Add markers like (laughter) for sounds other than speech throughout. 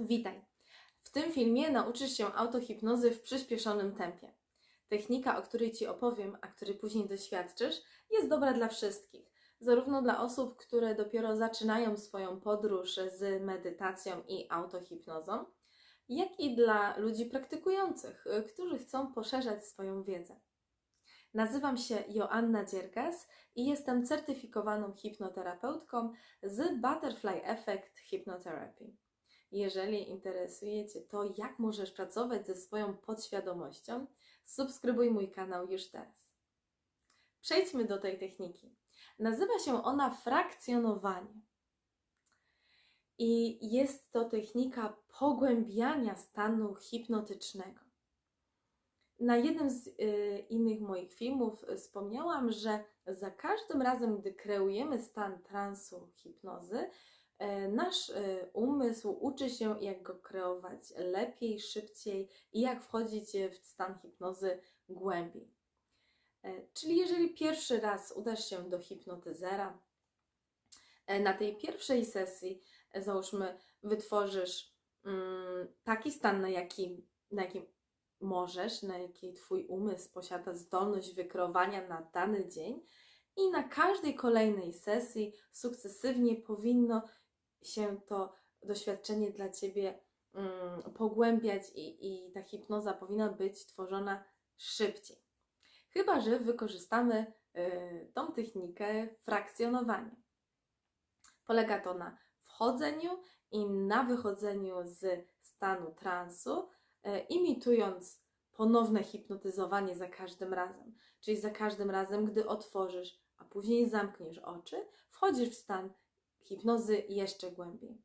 Witaj! W tym filmie nauczysz się autohipnozy w przyspieszonym tempie. Technika, o której Ci opowiem, a której później doświadczysz, jest dobra dla wszystkich. Zarówno dla osób, które dopiero zaczynają swoją podróż z medytacją i autohipnozą, jak i dla ludzi praktykujących, którzy chcą poszerzać swoją wiedzę. Nazywam się Joanna Dziergas i jestem certyfikowaną hipnoterapeutką z Butterfly Effect Hypnotherapy. Jeżeli interesuje Cię to, jak możesz pracować ze swoją podświadomością, subskrybuj mój kanał już teraz. Przejdźmy do tej techniki. Nazywa się ona frakcjonowanie. I jest to technika pogłębiania stanu hipnotycznego. Na jednym z y, innych moich filmów wspomniałam, że za każdym razem, gdy kreujemy stan transu hipnozy, nasz e, umysł uczy się, jak go kreować lepiej, szybciej i jak wchodzić w stan hipnozy głębiej. E, Czyli jeżeli pierwszy raz udasz się do hipnotyzera, e, na tej pierwszej sesji, e, załóżmy, wytworzysz mm, taki stan, na jakim, na jakim możesz, na jaki Twój umysł posiada zdolność wykreowania na dany dzień, i na każdej kolejnej sesji sukcesywnie powinno się to doświadczenie dla Ciebie mm, pogłębiać, i, i ta hipnoza powinna być tworzona szybciej. Chyba, że wykorzystamy y, tą technikę frakcjonowania. Polega to na wchodzeniu i na wychodzeniu z stanu transu, y, imitując ponowne hipnotyzowanie za każdym razem. Czyli za każdym razem, gdy otworzysz, a później zamkniesz oczy, wchodzisz w stan hipnozy jeszcze głębiej.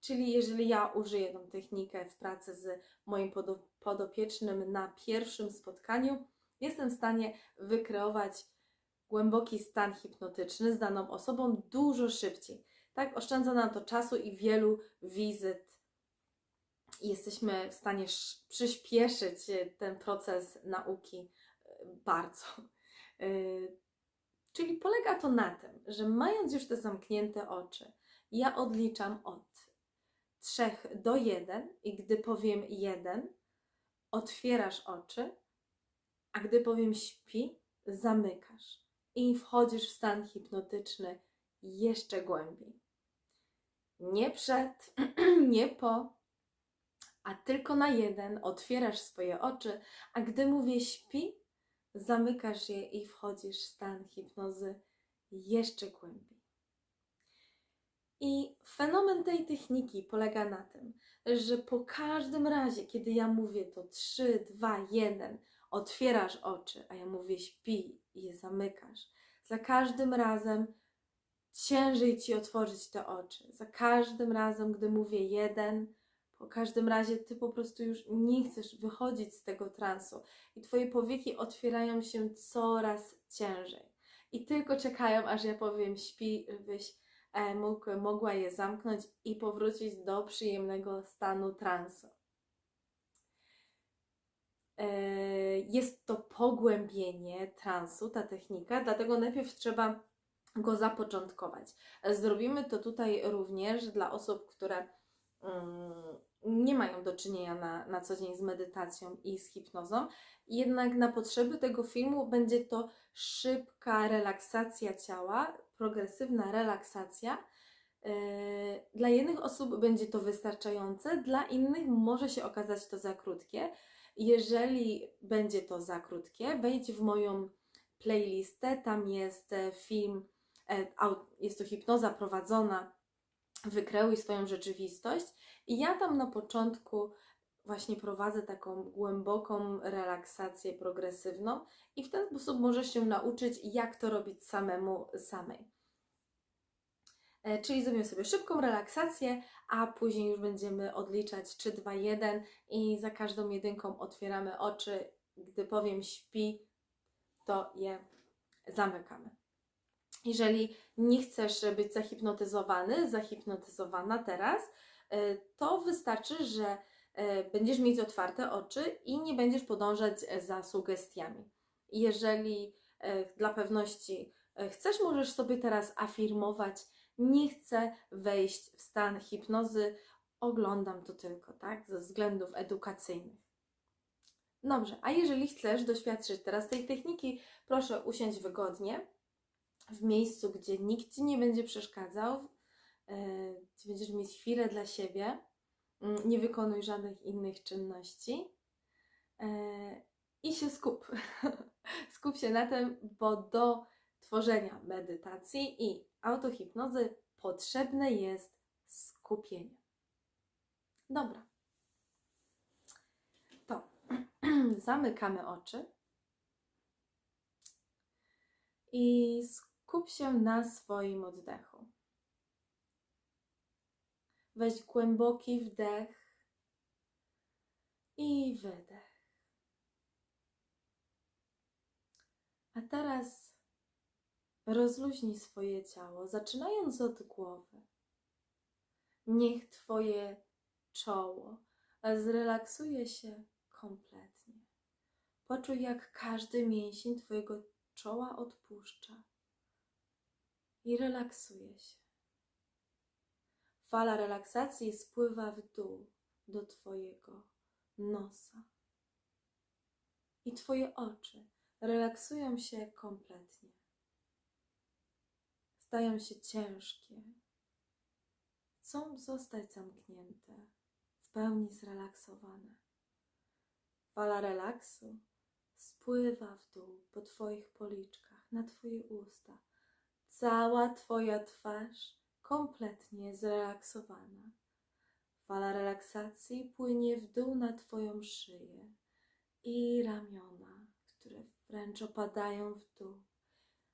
Czyli jeżeli ja użyję tą technikę w pracy z moim podo- podopiecznym na pierwszym spotkaniu, jestem w stanie wykreować głęboki stan hipnotyczny z daną osobą dużo szybciej. Tak oszczędza nam to czasu i wielu wizyt. Jesteśmy w stanie sz- przyspieszyć e, ten proces nauki e, bardzo. Czyli polega to na tym, że mając już te zamknięte oczy, ja odliczam od 3 do 1 i gdy powiem 1, otwierasz oczy, a gdy powiem śpi, zamykasz i wchodzisz w stan hipnotyczny jeszcze głębiej. Nie przed, (clears throat) nie po, a tylko na jeden otwierasz swoje oczy, a gdy mówię śpi, zamykasz je i wchodzisz w stan hipnozy jeszcze głębiej. I fenomen tej techniki polega na tym, że po każdym razie, kiedy ja mówię to 3, 2, 1, otwierasz oczy, a ja mówię śpi i je zamykasz, za każdym razem ciężej ci otworzyć te oczy. Za każdym razem, gdy mówię jeden, po każdym razie ty po prostu już nie chcesz wychodzić z tego transu i twoje powieki otwierają się coraz ciężej. I tylko czekają, aż ja powiem śpi, żebyś e, mógł, mogła je zamknąć i powrócić do przyjemnego stanu transu. E, Jest to pogłębienie transu, ta technika, dlatego najpierw trzeba go zapoczątkować. Zrobimy to tutaj również dla osób, które mm, nie mają do czynienia na, na co dzień z medytacją i z hipnozą. Jednak na potrzeby tego filmu będzie to szybka relaksacja ciała, progresywna relaksacja. Yy, Dla jednych osób będzie to wystarczające, dla innych może się okazać to za krótkie. Jeżeli będzie to za krótkie, wejdź w moją playlistę, tam jest e, film, e, jest to hipnoza prowadzona, wykreuj swoją rzeczywistość i ja tam na początku właśnie prowadzę taką głęboką relaksację progresywną i w ten sposób możesz się nauczyć, jak to robić samemu, samej. E, Czyli zrobimy sobie szybką relaksację, a później już będziemy odliczać 3, 2, 1 i za każdą jedynką otwieramy oczy. Gdy powiem śpi, to je zamykamy. Jeżeli nie chcesz być zahipnotyzowany, zahipnotyzowana teraz, e, to wystarczy, że e, będziesz mieć otwarte oczy i nie będziesz podążać e, za sugestiami. Jeżeli dla pewności chcesz, możesz sobie teraz afirmować: Nie chcę wejść w stan hipnozy, oglądam to tylko, tak? Ze względów edukacyjnych. Dobrze, a jeżeli chcesz doświadczyć teraz tej techniki, proszę usiąść wygodnie w miejscu, gdzie nikt ci nie będzie przeszkadzał, e, gdzie będziesz mieć chwilę dla siebie. Mm, Nie wykonuj żadnych innych czynności e, i się skup. (laughs) skup się na tym, bo do tworzenia medytacji i autohipnozy potrzebne jest skupienie. Dobra. To (clears throat) zamykamy oczy i skup się na swoim oddechu. Weź głęboki wdech i wydech. A teraz rozluźnij swoje ciało, zaczynając od głowy. Niech Twoje czoło zrelaksuje się kompletnie. Poczuj, jak każdy mięsień Twojego czoła odpuszcza i relaksuje się. Fala relaksacji spływa w dół do Twojego nosa. I Twoje oczy relaksują się kompletnie. Stają się ciężkie. Chcą zostać zamknięte, w pełni zrelaksowane. Fala relaksu spływa w dół po Twoich policzkach, na Twoje usta. Cała Twoja twarz kompletnie zrelaksowana. Fala relaksacji płynie w dół na Twoją szyję i ramiona, które wręcz opadają w dół,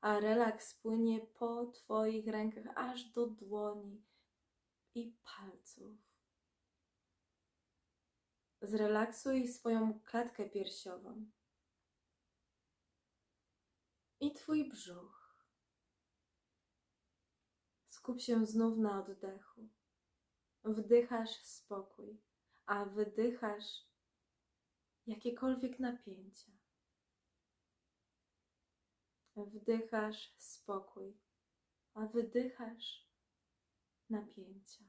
a relaks płynie po Twoich rękach aż do dłoni i palców. Zrelaksuj swoją klatkę piersiową i Twój brzuch. Skup się znów na oddechu. Wdychasz spokój, a wydychasz jakiekolwiek napięcia. Wdychasz spokój, a wydychasz napięcia.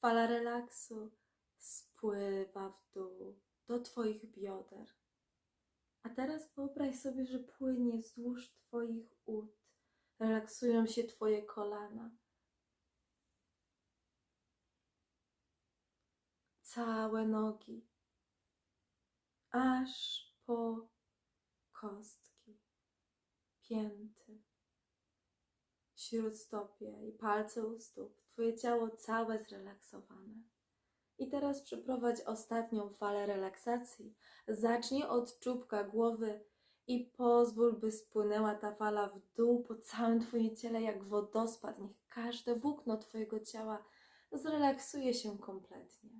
Fala relaksu spływa w dół do Twoich bioder. A teraz wyobraź sobie, że płynie wzdłuż Twoich ud. Relaksują się Twoje kolana. Całe nogi, aż po kostki, pięty, śródstopie i palce u stóp. Twoje ciało całe zrelaksowane. I teraz przeprowadź ostatnią falę relaksacji. Zacznij od czubka głowy i pozwól, by spłynęła ta fala w dół po całym Twoim ciele jak wodospad. Niech każde włókno Twojego ciała zrelaksuje się kompletnie.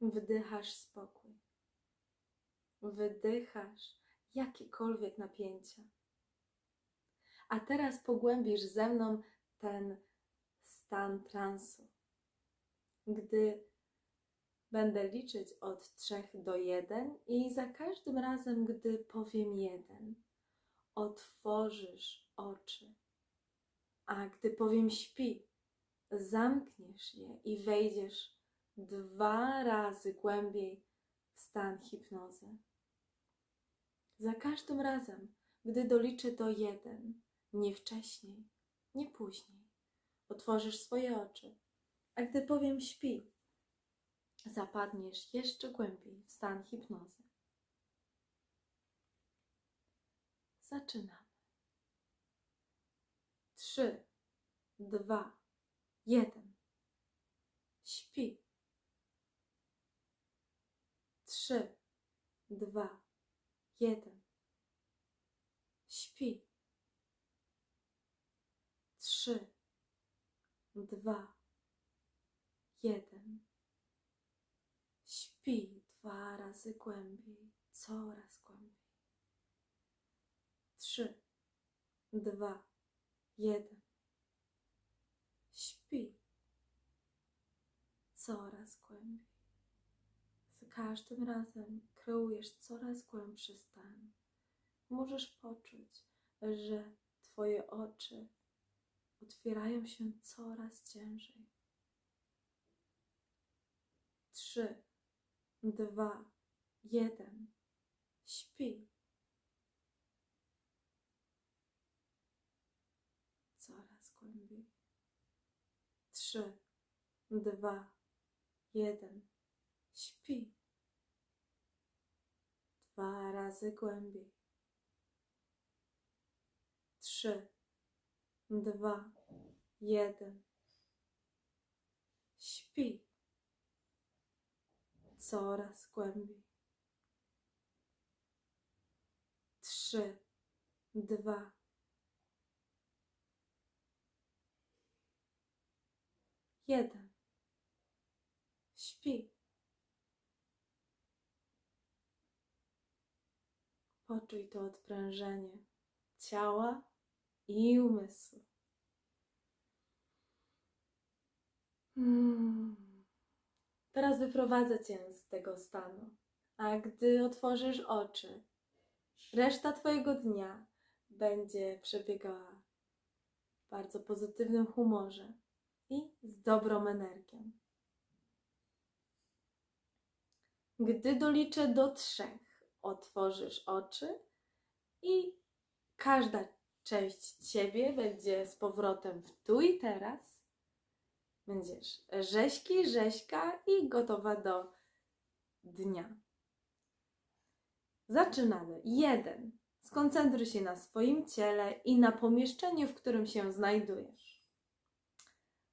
Wdychasz spokój. Wydychasz jakiekolwiek napięcia. A teraz pogłębisz ze mną ten stan transu. Gdy będę liczyć od 3 do 1 i za każdym razem, gdy powiem 1, otworzysz oczy. A gdy powiem śpi, zamkniesz je i wejdziesz dwa razy głębiej w stan hipnozy. Za każdym razem, gdy doliczę do 1, nie wcześniej, nie później, otworzysz swoje oczy. A gdy powiem śpi, zapadniesz jeszcze głębiej w stan hipnozy. Zaczynamy. Trzy, dwa, jeden. Śpi. Trzy, dwa, jeden. Śpi. Trzy, dwa, jeden. Śpi dwa razy głębiej, coraz głębiej. Trzy, dwa, jeden. Śpi coraz głębiej. Za każdym razem kreujesz coraz głębszy stan. Możesz poczuć, że Twoje oczy otwierają się coraz ciężej. Trzy, dwa, jeden. Śpi. Coraz głębiej. Trzy, dwa, jeden. Śpi. Dwa razy głębiej. Trzy, dwa, jeden. Śpi. Coraz głębiej. Trzy, dwa, jeden. Śpi. Poczuj to odprężenie ciała i umysłu. Hmm. Teraz wyprowadzę cię z tego stanu, a gdy otworzysz oczy, reszta Twojego dnia będzie przebiegała w bardzo pozytywnym humorze i z dobrą energią. Gdy doliczę do trzech, otworzysz oczy i każda część ciebie będzie z powrotem w tu i teraz. Będziesz rzeźki, rzeźka i gotowa do dnia. Zaczynamy. Jeden. Skoncentruj się na swoim ciele i na pomieszczeniu, w którym się znajdujesz.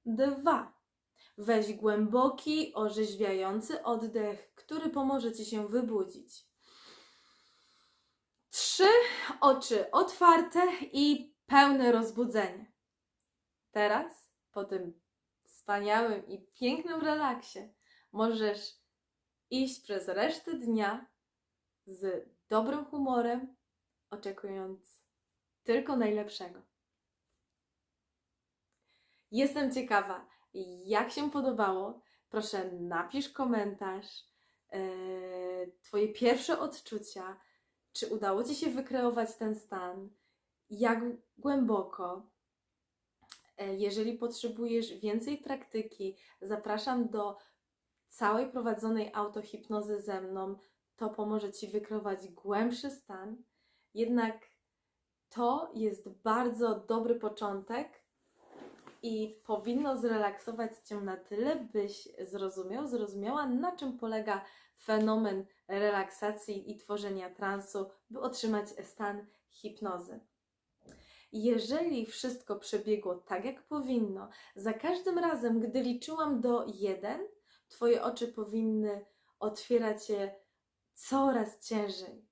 Dwa. Weź głęboki, orzeźwiający oddech, który pomoże Ci się wybudzić. Trzy. Oczy otwarte i pełne rozbudzenie. Teraz, po tym wspaniałym i pięknym relaksie, możesz iść przez resztę dnia z dobrym humorem, oczekując tylko najlepszego. Jestem ciekawa, jak się podobało. Proszę, napisz komentarz, e, Twoje pierwsze odczucia, czy udało Ci się wykreować ten stan, jak głęboko. E, Jeżeli potrzebujesz więcej praktyki, zapraszam do całej prowadzonej autohipnozy ze mną. To pomoże Ci wykreować głębszy stan. Jednak to jest bardzo dobry początek i powinno zrelaksować Cię na tyle, byś zrozumiał, zrozumiała, na czym polega fenomen relaksacji i tworzenia transu, by otrzymać stan hipnozy. Jeżeli wszystko przebiegło tak, jak powinno, za każdym razem, gdy liczyłam do jeden, Twoje oczy powinny otwierać się coraz ciężej.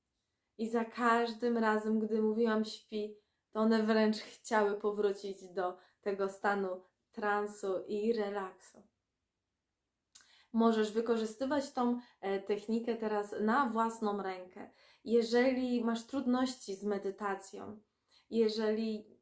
I za każdym razem, gdy mówiłam śpi, to one wręcz chciały powrócić do tego stanu transu i relaksu. Możesz wykorzystywać tą e, technikę teraz na własną rękę. Jeżeli masz trudności z medytacją, jeżeli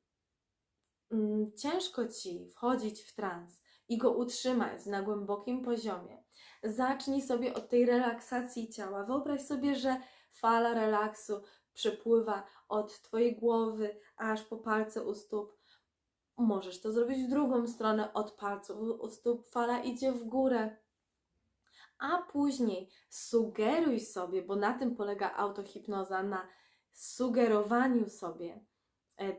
mm, ciężko ci wchodzić w trans i go utrzymać na głębokim poziomie, zacznij sobie od tej relaksacji ciała. Wyobraź sobie, że fala relaksu przepływa od Twojej głowy aż po palce u stóp. Możesz to zrobić w drugą stronę, od palców u stóp fala idzie w górę. A później sugeruj sobie, bo na tym polega autohipnoza, na sugerowaniu sobie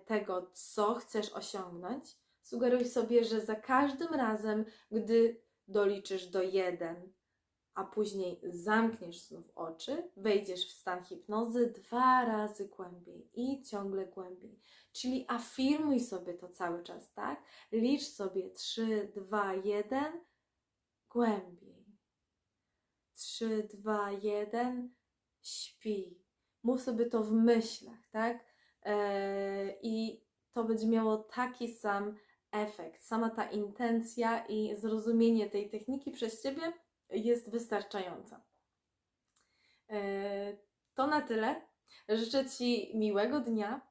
tego, co chcesz osiągnąć. Sugeruj sobie, że za każdym razem, gdy doliczysz do jeden, a później zamkniesz znów oczy, wejdziesz w stan hipnozy dwa razy głębiej i ciągle głębiej. Czyli afirmuj sobie to cały czas, tak? Licz sobie 3, 2, 1, głębiej. 3, 2, 1, śpi. Mów sobie to w myślach, tak? I to będzie miało taki sam efekt. Sama ta intencja i zrozumienie tej techniki przez Ciebie jest wystarczająca. E, To na tyle. Życzę Ci miłego dnia.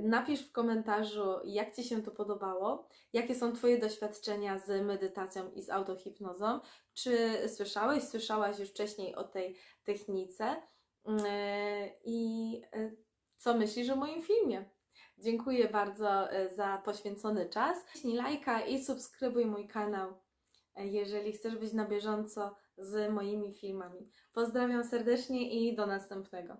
Napisz w komentarzu, jak Ci się to podobało, jakie są Twoje doświadczenia z medytacją i z autohipnozą. Czy słyszałeś, słyszałaś już wcześniej o tej technice? E, I e, co myślisz o moim filmie? Dziękuję bardzo e, za poświęcony czas. Kliknij lajka i subskrybuj mój kanał, e, jeżeli chcesz być na bieżąco z moimi filmami. Pozdrawiam serdecznie i do następnego.